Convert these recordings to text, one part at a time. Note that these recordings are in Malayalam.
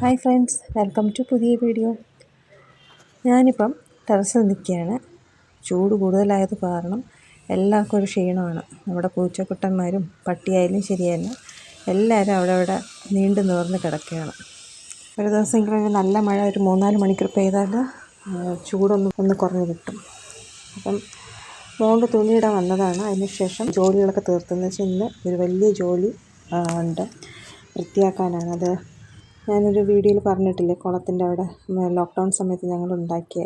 ഹായ് ഫ്രണ്ട്സ് വെൽക്കം ടു പുതിയ വീഡിയോ. ഞാനിപ്പം ടെറസിൽ നിൽക്കുകയാണ്. ചൂട് കൂടുതലായത് കാരണം എല്ലാവർക്കും ഒരു ക്ഷീണമാണ്. നമ്മുടെ പൂച്ചക്കുട്ടന്മാരും പട്ടിയായാലും ശരിയല്ല എല്ലാവരും അവിടെ അവിടെ നീണ്ടു നിവർന്ന് കിടക്കുകയാണ്. ഒരു ദിവസമെങ്കിലും നല്ല മഴ ഒരു മൂന്നാൽ മണിക്കൂർ പെയ്താൽ ചൂടൊന്ന് ഒന്ന് കുറഞ്ഞ് കിട്ടും. അപ്പം മോളുടെ തുണിയിടാൻ വന്നതാണ്. അതിനുശേഷം ജോലികളൊക്കെ തീർത്തെന്ന് വെച്ചാൽ ഇന്ന് ഒരു വലിയ ജോലി ഉണ്ട്. വൃത്തിയാക്കാനാണ്. അത് ഞാനൊരു വീഡിയോയിൽ പറഞ്ഞിട്ടില്ലേ കുളത്തിന്റെ അവിടെ ലോക്ക്ഡൗൺ സമയത്ത് ഞങ്ങൾ ഉണ്ടാക്കിയ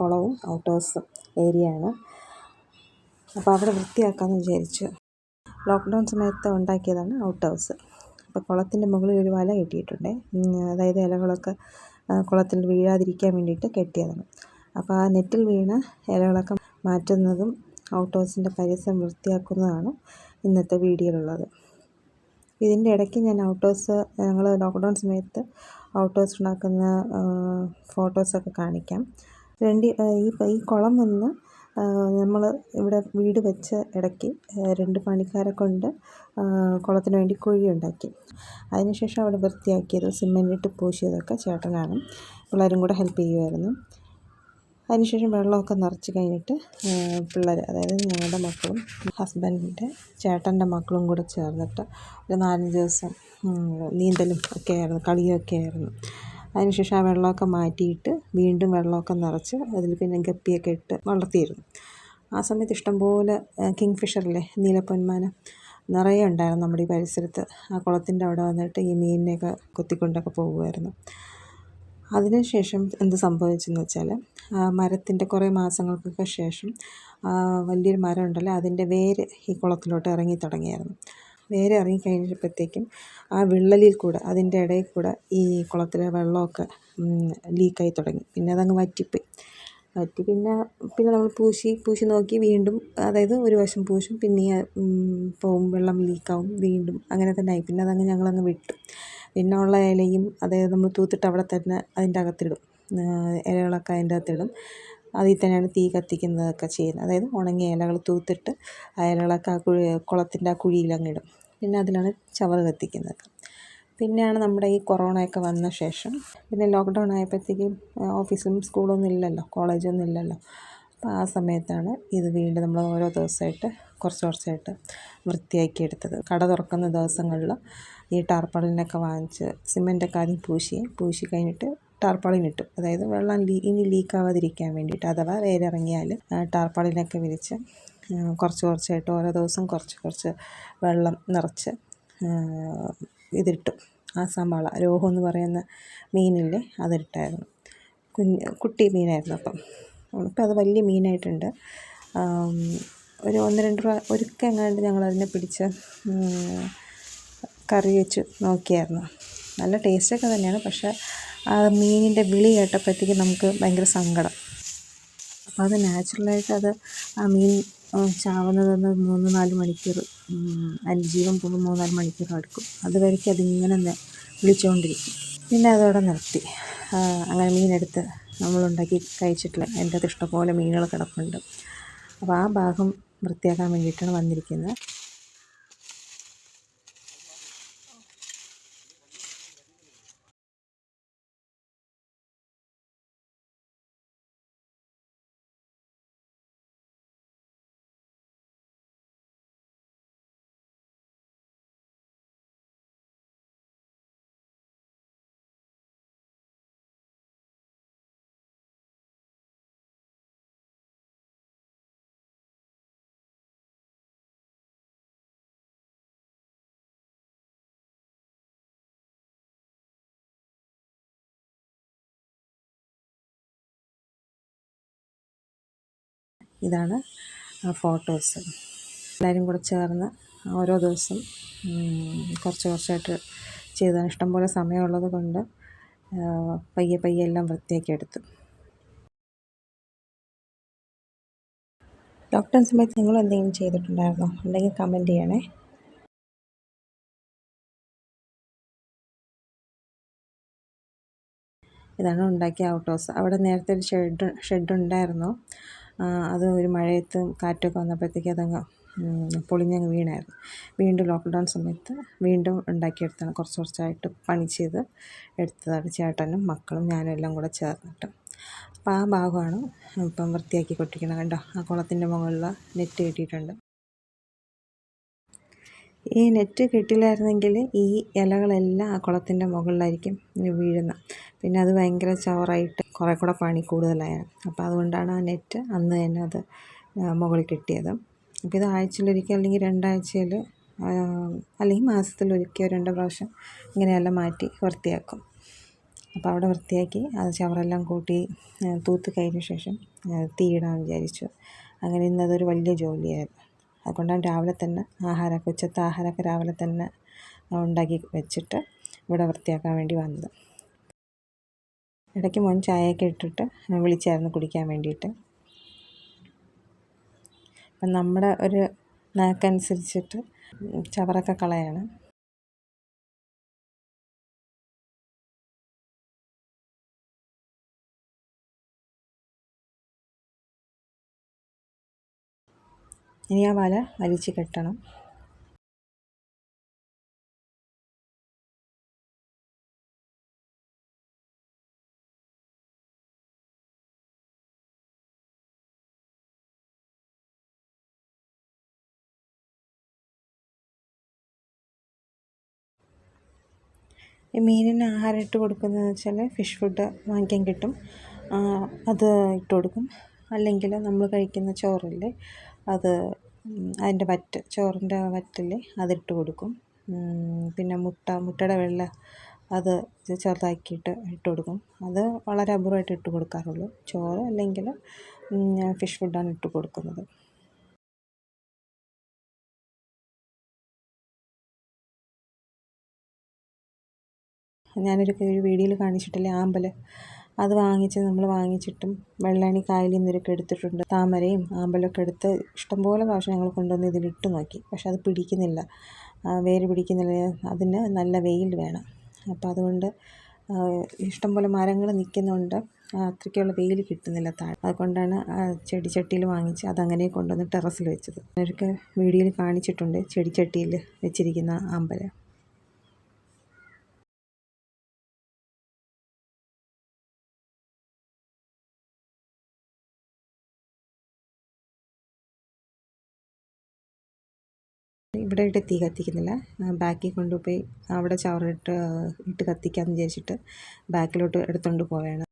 കുളവും ഔട്ടേഴ്സും ഏരിയ ആണ്. അപ്പോൾ അവിടെ വൃത്തിയാക്കാമെന്ന് വിചാരിച്ചു. ലോക്ക്ഡൗൺ സമയത്ത് ഉണ്ടാക്കിയതാണ് ഔട്ട് ഹൗസ് അപ്പോൾ കുളത്തിന്റെ മുകളിൽ ഒരു വല കെട്ടിയിട്ടുണ്ട്. അതായത് ഇലകളൊക്കെ കുളത്തിൽ വീഴാതിരിക്കാൻ വേണ്ടിയിട്ട് കെട്ടിയതാണ്. അപ്പോൾ ആ നെറ്റിൽ വീണ ഇലകളൊക്കെ മാറ്റുന്നതും ഔട്ട് ഹൗസിന്റെ പരിസരം വൃത്തിയാക്കുന്നതാണ് ഇന്നത്തെ വീഡിയോയിലുള്ളത് ഇതിന്റെ ഇടയ്ക്ക് ഞാൻ ഔട്ട് ഞങ്ങൾ ലോക്ക്ഡൗൺ സമയത്ത് ഔട്ട് ഹൗസ് ഉണ്ടാക്കുന്ന ഫോട്ടോസൊക്കെ കാണിക്കാം. രണ്ട് ഈ ഈ കുളം വന്ന് നമ്മൾ ഇവിടെ വീട് വെച്ച ഇടയ്ക്ക് രണ്ട് പണിക്കാരെ കൊണ്ട് കുളത്തിന് വേണ്ടി കുഴി ഉണ്ടാക്കി. അതിനുശേഷം അവിടെ വൃത്തിയാക്കിയത് സിമെന്റിട്ട് പൂശിയതൊക്കെ ചേട്ടനാണ് പിള്ളേരും കൂടെ ഹെൽപ്പ് ചെയ്യുമായിരുന്നു. അതിനുശേഷം വെള്ളമൊക്കെ നിറച്ച് കഴിഞ്ഞിട്ട് പിള്ളേർ അതായത് ഞങ്ങളുടെ മക്കളും ഹസ്ബൻഡിന്റെ ചേട്ടന്റെ മക്കളും കൂടെ ചേർന്നിട്ട് ഒരു നാലഞ്ച് ദിവസം നീന്തലും ഒക്കെ ആയിരുന്നു കളിയൊക്കെ ആയിരുന്നു. അതിനുശേഷം ആ വെള്ളമൊക്കെ മാറ്റിയിട്ട് വീണ്ടും വെള്ളമൊക്കെ നിറച്ച് അതിൽ പിന്നെ ഗപ്പിയൊക്കെ ഇട്ട് വളർത്തിയിരുന്നു. ആ സമയത്ത് ഇഷ്ടംപോലെ കിങ് ഫിഷറിലെ നീലപ്പൊന്മാന നിറയെ ഉണ്ടായിരുന്നു നമ്മുടെ ഈ പരിസരത്ത്. ആ കുളത്തിന്റെ അവിടെ വന്നിട്ട് ഈ മീനിനെയൊക്കെ കൊത്തിക്കൊണ്ടൊക്കെ പോകുമായിരുന്നു. അതിനുശേഷം എന്ത് സംഭവിച്ചെന്ന് വെച്ചാൽ മരത്തിന്റെ കുറേ മാസങ്ങൾക്കൊക്കെ ശേഷം വലിയൊരു മരം ഉണ്ടല്ലോ അതിന്റെ വേര് ഈ കുളത്തിലോട്ട് ഇറങ്ങി തുടങ്ങിയായിരുന്നു. വേര് ഇറങ്ങി കഴിഞ്ഞപ്പോഴത്തേക്കും ആ വിള്ളലിൽ കൂടെ അതിന്റെ ഇടയിൽ കൂടെ ഈ കുളത്തിലെ വെള്ളമൊക്കെ ലീക്കായി തുടങ്ങി. പിന്നെ അതങ്ങ് വറ്റിപ്പോയി. വറ്റി പിന്നെ പിന്നെ നമ്മൾ പൂശി പൂശി നോക്കി വീണ്ടും അതായത് ഒരു വശം പൂശും പിന്നെ പോവും വെള്ളം ലീക്കാവും വീണ്ടും അങ്ങനെ തന്നെ ആയി. പിന്നെ അതങ്ങ് ഞങ്ങളങ്ങ് വിട്ടു. പിന്നെ ഉള്ള ഇലയും അതായത് നമ്മൾ തൂത്തിട്ട് അവിടെ തന്നെ അതിന്റെ അകത്തിടും. ഇലകളൊക്കെ അതിന്റെ അകത്തിടും. അതിൽ തന്നെയാണ് തീ കത്തിക്കുന്നതൊക്കെ ചെയ്യുന്നത്. അതായത് ഉണങ്ങിയ ഇലകൾ തൂത്തിട്ട് ആ ഇലകളൊക്കെ ആ കുഴി കുളത്തിന്റെ ആ കുഴിയിലങ്ങിടും പിന്നെ അതിലാണ് ചവറ് കത്തിക്കുന്നത്. പിന്നെയാണ് നമ്മുടെ ഈ കൊറോണയൊക്കെ വന്ന ശേഷം. പിന്നെ ലോക്ക്ഡൗൺ ആയപ്പോഴത്തേക്കും ഓഫീസും സ്കൂളൊന്നും ഇല്ലല്ലോ കോളേജൊന്നും ഇല്ലല്ലോ. അപ്പോൾ ആ സമയത്താണ് ഇത് വീണ്ടും നമ്മൾ ഓരോ ദിവസമായിട്ട് കുറച്ച് കുറച്ചായിട്ട് വൃത്തിയാക്കി എടുത്തത്. കട തുറക്കുന്ന ദിവസങ്ങളിൽ ഈ ടാർപ്പാളിനൊക്കെ വാങ്ങിച്ച് സിമെന്റൊക്കെ ആദ്യം പൂശി പൂശി കഴിഞ്ഞിട്ട് ടാർപ്പാളിനിട്ടു. അതായത് വെള്ളം ഇനി ലീക്കാവാതിരിക്കാൻ വേണ്ടിയിട്ട് അഥവാ വേരിറങ്ങിയാൽ ടാർപ്പാളിനൊക്കെ വിരിച്ച് കുറച്ച് കുറച്ചായിട്ട് ഓരോ ദിവസം കുറച്ച് കുറച്ച് വെള്ളം നിറച്ച് ഇതിട്ടു. ആ സവാള രോഹു എന്ന് പറയുന്ന മീനില്ലേ അതിട്ടായിരുന്നു. കുഞ്ഞ് കുട്ടി മീനായിരുന്നു അപ്പം. ഇപ്പം അത് വലിയ മീനായിട്ടുണ്ട്. ഒരു ഒന്ന് രണ്ട് രൂപ ഒരിക്കൽ എങ്ങാണ്ട് ഞങ്ങളതിനെ പിടിച്ച് കറി വെച്ച് നോക്കിയായിരുന്നു. നല്ല ടേസ്റ്റൊക്കെ തന്നെയാണ്. പക്ഷേ ആ മീനിന്റെ വിളി കേട്ടപ്പോഴത്തേക്ക് നമുക്ക് ഭയങ്കര സങ്കടം. അപ്പോൾ അത് നാച്ചുറലായിട്ട് അത് ആ മീൻ ചാവുന്നതെന്ന് മൂന്ന് നാല് മണിക്കൂർ അതിന്റെ ജീവൻ പോകുമ്പോൾ മൂന്ന് നാല് മണിക്കൂർ എടുക്കും. അതുവരേക്കും അതിങ്ങനെ വിളിച്ചുകൊണ്ടിരിക്കും. പിന്നെ അതോടെ നിർത്തി. അങ്ങനെ മീനെടുത്ത് നമ്മളുണ്ടാക്കി കഴിച്ചിട്ടില്ല. എന്റെ അത് ഇഷ്ടംപോലെ മീനുകൾ കിടപ്പുണ്ട്. അപ്പോൾ ആ ഭാഗം വൃത്തിയാക്കാൻ വേണ്ടിയിട്ടാണ് വന്നിരിക്കുന്നത്. ഇതാണ് ഫോട്ടോസ് എല്ലാവരും കൂടെ ചേർന്ന് ഓരോ ദിവസം കുറച്ച് കുറച്ചായിട്ട് ചെയ്തതാണ്. ഇഷ്ടംപോലെ സമയമുള്ളത് കൊണ്ട് പയ്യെ പയ്യെ എല്ലാം വൃത്തിയാക്കി എടുത്തു. ലോക്ക്ഡൗൺ സമയത്ത് നിങ്ങൾ എന്തെങ്കിലും ചെയ്തിട്ടുണ്ടായിരുന്നോ? ഉണ്ടെങ്കിൽ കമന്റ് ചെയ്യണേ. ഇതാണ് ഉണ്ടാക്കിയ ഔട്ട് ഹൗസ് അവിടെ നേരത്തെ ഒരു ഷെഡ് ഷെഡ് ഉണ്ടായിരുന്നു. അത് ഒരു മഴയത്ത് കാറ്റൊക്കെ വന്നപ്പോഴത്തേക്ക് അതങ്ങ് പൊളിഞ്ഞങ്ങ് വീണായിരുന്നു. വീണ്ടും ലോക്ക്ഡൗൺ സമയത്ത് വീണ്ടും ഉണ്ടാക്കിയെടുത്താണ് കുറച്ച് കുറച്ചായിട്ട് പണി ചെയ്ത് എടുത്തതാണ് ചേട്ടനും മക്കളും ഞാനും എല്ലാം കൂടെ ചേർന്നിട്ട്. അപ്പോൾ ആ ഭാഗമാണ് ഇപ്പം വൃത്തിയാക്കി കൊട്ടിക്കണം കണ്ടോ? ആ കുളത്തിന്റെ മുകളിൽ നെറ്റ് കെട്ടിയിട്ടുണ്ട്. ഈ നെറ്റ് കെട്ടില്ലായിരുന്നെങ്കിൽ ഈ ഇലകളെല്ലാം ആ കുളത്തിന്റെ മുകളിലായിരിക്കും വീഴുന്നത്. പിന്നെ അത് ഭയങ്കര ചവറായിട്ട് കുറേ കൂടെ പണി കൂടുതലായാണ് അപ്പോൾ അതുകൊണ്ടാണ് ആ നെറ്റ് അന്ന് തന്നെ അത് മുകളിൽ കെട്ടിയത്. അപ്പോൾ ഇത് ആഴ്ചയിലൊരിക്കൽ അല്ലെങ്കിൽ രണ്ടാഴ്ചയിൽ അല്ലെങ്കിൽ മാസത്തിലൊരിക്കൽ രണ്ട് പ്രാവശ്യം ഇങ്ങനെയെല്ലാം മാറ്റി വൃത്തിയാക്കും. അപ്പോൾ അവിടെ വൃത്തിയാക്കി അത് ചവറെല്ലാം കൂട്ടി തൂത്ത് കഴിഞ്ഞ ശേഷം തീയിടാൻ വിചാരിച്ചു. അങ്ങനെ ഇന്നതൊരു വലിയ ജോലിയായിരുന്നു. അതുകൊണ്ടാണ് രാവിലെ തന്നെ ആഹാരമൊക്കെ ഉച്ചത്തെ ആഹാരമൊക്കെ രാവിലെ തന്നെ ഉണ്ടാക്കി വെച്ചിട്ട് ഇവിടെ വൃത്തിയാക്കാൻ വേണ്ടി വന്നത്. ഇടയ്ക്ക് മോൻ ചായയൊക്കെ ഇട്ടിട്ട് വിളിച്ചായിരുന്നു കുടിക്കാൻ വേണ്ടിയിട്ട്. അപ്പം നമ്മുടെ ഒരു നാക്കനുസരിച്ചിട്ട് ചവറൊക്കെ കളയാണ്. ഇനി ആ വല വലിച്ചു കെട്ടണം. ഈ മീനിന് ആഹാരം ഇട്ട് കൊടുക്കുന്നതെന്ന് വെച്ചാൽ ഫിഷ് ഫുഡ് വാങ്ങിക്കാൻ കിട്ടും. അത് ഇട്ട് കൊടുക്കും. അല്ലെങ്കിൽ നമ്മൾ കഴിക്കുന്ന ചോറില്ലേ അത് അതിന്റെ വറ്റ് ചോറിന്റെ വറ്റില്ലേ അതിട്ട് കൊടുക്കും. പിന്നെ മുട്ട മുട്ടയുടെ വെള്ള അത് ചെറുതാക്കിയിട്ട് ഇട്ട് കൊടുക്കും. അത് വളരെ അപൂർവമായിട്ട് ഇട്ട് കൊടുക്കാറുള്ളൂ. ചോറ് അല്ലെങ്കിൽ ഫിഷ് ഫുഡാണ് ഇട്ട് കൊടുക്കുന്നത്. ഞാനൊരു വീഡിയോയിൽ കാണിച്ചിട്ടില്ലേ ആമ്പൽ അത് വാങ്ങിച്ച് നമ്മൾ വാങ്ങിച്ചിട്ടും വെള്ളാണി കായലിൽ നിന്നൊക്കെ എടുത്തിട്ടുണ്ട്. താമരയും ആമ്പലൊക്കെ എടുത്ത് ഇഷ്ടംപോലെ പ്രാവശ്യം ഞങ്ങൾ കൊണ്ടുവന്ന് ഇതിലിട്ട് നോക്കി. പക്ഷെ അത് പിടിക്കുന്നില്ല. വേര് പിടിക്കുന്നില്ല. അതിന് നല്ല വെയിൽ വേണം. അപ്പോൾ അതുകൊണ്ട് ഇഷ്ടംപോലെ മരങ്ങൾ നിൽക്കുന്നുണ്ട്. അത്രയ്ക്കുള്ള വെയിൽ കിട്ടുന്നില്ല താഴെ. അതുകൊണ്ടാണ് ചെടിച്ചട്ടിയിൽ വാങ്ങിച്ച് അതങ്ങനെ കൊണ്ടുവന്ന് ടെറസിൽ വെച്ചത്. അവരൊക്കെ വീഡിയോയിൽ കാണിച്ചിട്ടുണ്ട് ചെടിച്ചട്ടിയിൽ വെച്ചിരിക്കുന്ന അമ്പലം ഇവിടെ ഇട്ട് തീ കത്തിക്കുന്നില്ല. ബാക്കിൽ കൊണ്ടുപോയി അവിടെ ചവറിട്ട് ഇട്ട് കത്തിക്കാമെന്ന് വിചാരിച്ചിട്ട് ബാക്കിലോട്ട് എടുത്തുകൊണ്ട് പോവുകയാണ്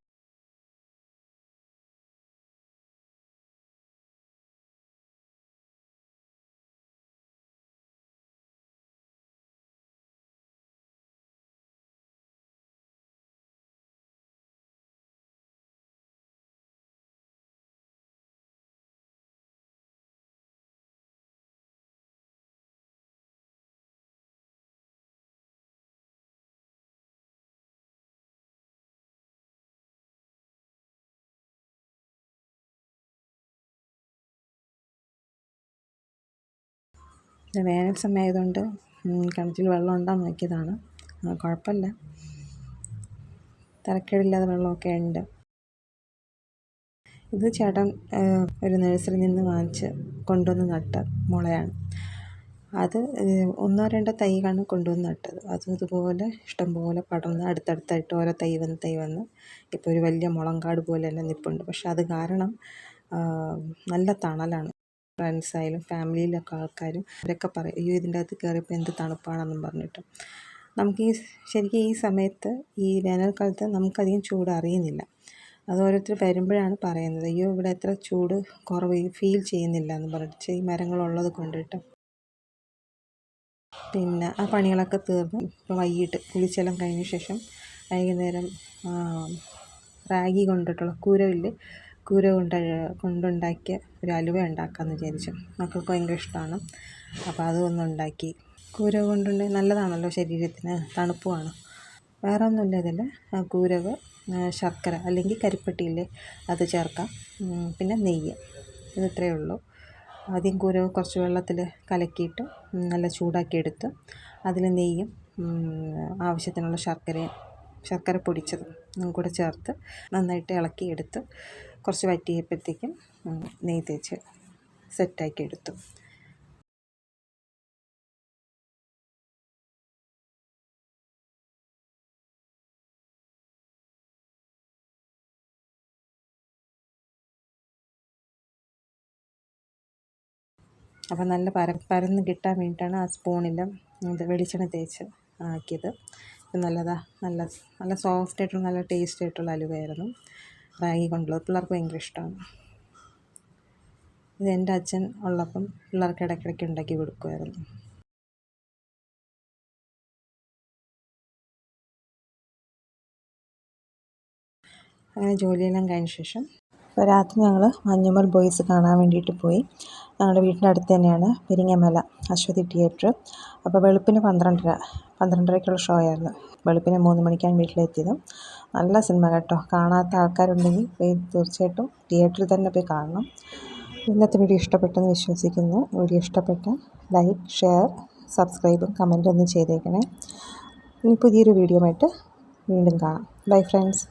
വേനൽ സമയമായതുകൊണ്ട് കിണറ്റിൽ വെള്ളം ഉണ്ടോയെന്ന് നോക്കിയതാണ്. കുഴപ്പമില്ല. തരക്കേടില്ലാതെ വെള്ളമൊക്കെ ഉണ്ട്. ഇത് ചേട്ടൻ ഒരു നഴ്സറിയിൽ നിന്ന് വാങ്ങിച്ച് കൊണ്ടുവന്ന് നട്ട മുളയാണ്. അത് ഒന്നോ രണ്ടോ തൈകളാണ് കൊണ്ടുവന്ന് നട്ടത്. അതും ഇതുപോലെ ഇഷ്ടംപോലെ പടർന്ന് അടുത്തടുത്തായിട്ട് ഓരോ തൈ വന്ന് തൈ വന്ന് ഇപ്പോൾ ഒരു വലിയ മുളങ്കാട് പോലെ തന്നെ നിൽപ്പുണ്ട് പക്ഷെ അത് കാരണം നല്ല തണലാണ്. ഫ്രണ്ട്സായാലും ഫാമിലിയിലൊക്കെ ആൾക്കാരും അവരൊക്കെ പറയും അയ്യോ ഇതിന്റെ അകത്ത് കയറിയപ്പോൾ എന്ത് തണുപ്പാണെന്നും പറഞ്ഞിട്ട്. നമുക്ക് ഈ ശരിക്കും ഈ സമയത്ത് ഈ വേനൽക്കാലത്ത് നമുക്കധികം ചൂട് അറിയുന്നില്ല. അത് ഓരോരുത്തർ വരുമ്പോഴാണ് പറയുന്നത് അയ്യോ ഇവിടെ എത്ര ചൂട് കുറവ് ഫീൽ ചെയ്യുന്നില്ല എന്ന് പറഞ്ഞിട്ട് ഈ മരങ്ങളുള്ളത് കൊണ്ടിട്ട്. പിന്നെ ആ പണികളൊക്കെ തീർന്ന്. ഇപ്പോൾ വൈകിട്ട് കുളിച്ചെല്ലാം കഴിഞ്ഞ ശേഷം വൈകുന്നേരം റാഗി കൊണ്ടിട്ടുള്ള കൂരവില്ലേ കൂര കൊണ്ട് കൊണ്ടുണ്ടാക്കിയ ഒരു അലുവ ഉണ്ടാക്കാമെന്ന് വിചാരിച്ചു. മക്കൾക്ക് ഭയങ്കര ഇഷ്ടമാണ് അപ്പോൾ അതൊന്ന് ഉണ്ടാക്കി കൂര കൊണ്ടുണ്ടെങ്കിൽ നല്ലതാണല്ലോ ശരീരത്തിന്. തണുപ്പുമാണ്. വേറെ ഒന്നുമില്ല ഇതിൽ കൂരവ് ശർക്കര അല്ലെങ്കിൽ കരിപ്പട്ടിയില്ലേ അത് ചേർക്കാം. പിന്നെ നെയ്യ്. ഇത് ഇത്രയേ ഉള്ളൂ. ആദ്യം കൂരവ് കുറച്ച് വെള്ളത്തിൽ കലക്കിയിട്ട് നല്ല ചൂടാക്കി എടുത്ത് അതിൽ നെയ്യും ആവശ്യത്തിനുള്ള ശർക്കരയും ശർക്കര പൊടിച്ചതും കൂടെ ചേർത്ത് നന്നായിട്ട് ഇളക്കി എടുത്ത് കുറച്ച് വറ്റിയപ്പോഴത്തേക്കും നെയ്യ് തേച്ച് സെറ്റാക്കി എടുത്തു. അപ്പോൾ നല്ല പരപ്പരന്ന് കിട്ടാൻ വേണ്ടിയിട്ടാണ് ആ സ്പൂണിലും ഇത് വെളിച്ചെണ്ണ തേച്ച് ആക്കിയത്. നല്ലതാ നല്ല നല്ല സോഫ്റ്റ് ആയിട്ടുള്ള നല്ല ടേസ്റ്റ് ആയിട്ടുള്ള അലുവയായിരുന്നു. റാഗി കൊണ്ടുള്ളത് പിള്ളേർക്ക് ഭയങ്കര ഇഷ്ടമാണ്. ഇത് എന്റെ അച്ഛൻ ഉള്ളപ്പം പിള്ളേർക്ക് ഇടയ്ക്കിടയ്ക്ക് ഉണ്ടാക്കി കൊടുക്കുമായിരുന്നു. അങ്ങനെ ജോലിയെല്ലാം കഴിഞ്ഞ ശേഷം അപ്പോൾ രാത്രി ഞങ്ങൾ മഞ്ഞുമൽ ബോയ്സ് കാണാൻ വേണ്ടിയിട്ട് പോയി. ഞങ്ങളുടെ വീടിന്റെ അടുത്ത് തന്നെയാണ് പെരിങ്ങമല അശ്വതി തിയേറ്റർ. അപ്പോൾ വെളുപ്പിന് പന്ത്രണ്ടര പന്ത്രണ്ടരയ്ക്കുള്ള ഷോ ആയിരുന്നു വെളുപ്പിന് മൂന്ന് മണിക്കാണ് വീട്ടിലെത്തിയത്. നല്ല സിനിമ കേട്ടോ. കാണാത്ത ആൾക്കാരുണ്ടെങ്കിൽ തീർച്ചയായിട്ടും തിയേറ്ററിൽ തന്നെ പോയി കാണണം. ഇന്നത്തെ വീഡിയോ ഇഷ്ടപ്പെട്ടെന്ന് വിശ്വസിക്കുന്നു. വീഡിയോ ഇഷ്ടപ്പെട്ട ലൈക്ക് ഷെയർ സബ്സ്ക്രൈബും കമന്റും ചെയ്തേക്കണേ. ഇനി പുതിയൊരു വീഡിയോ ആയിട്ട് വീണ്ടും കാണാം. Bye friends.